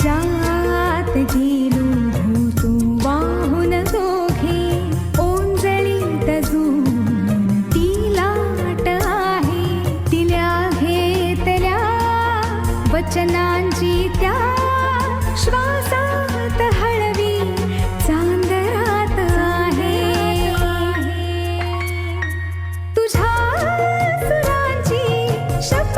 जात गेलो भूतू वाहून दोघे. ओंजळीत जून ती लाट आहे. तिल्या घेतल्या वचनांची त्या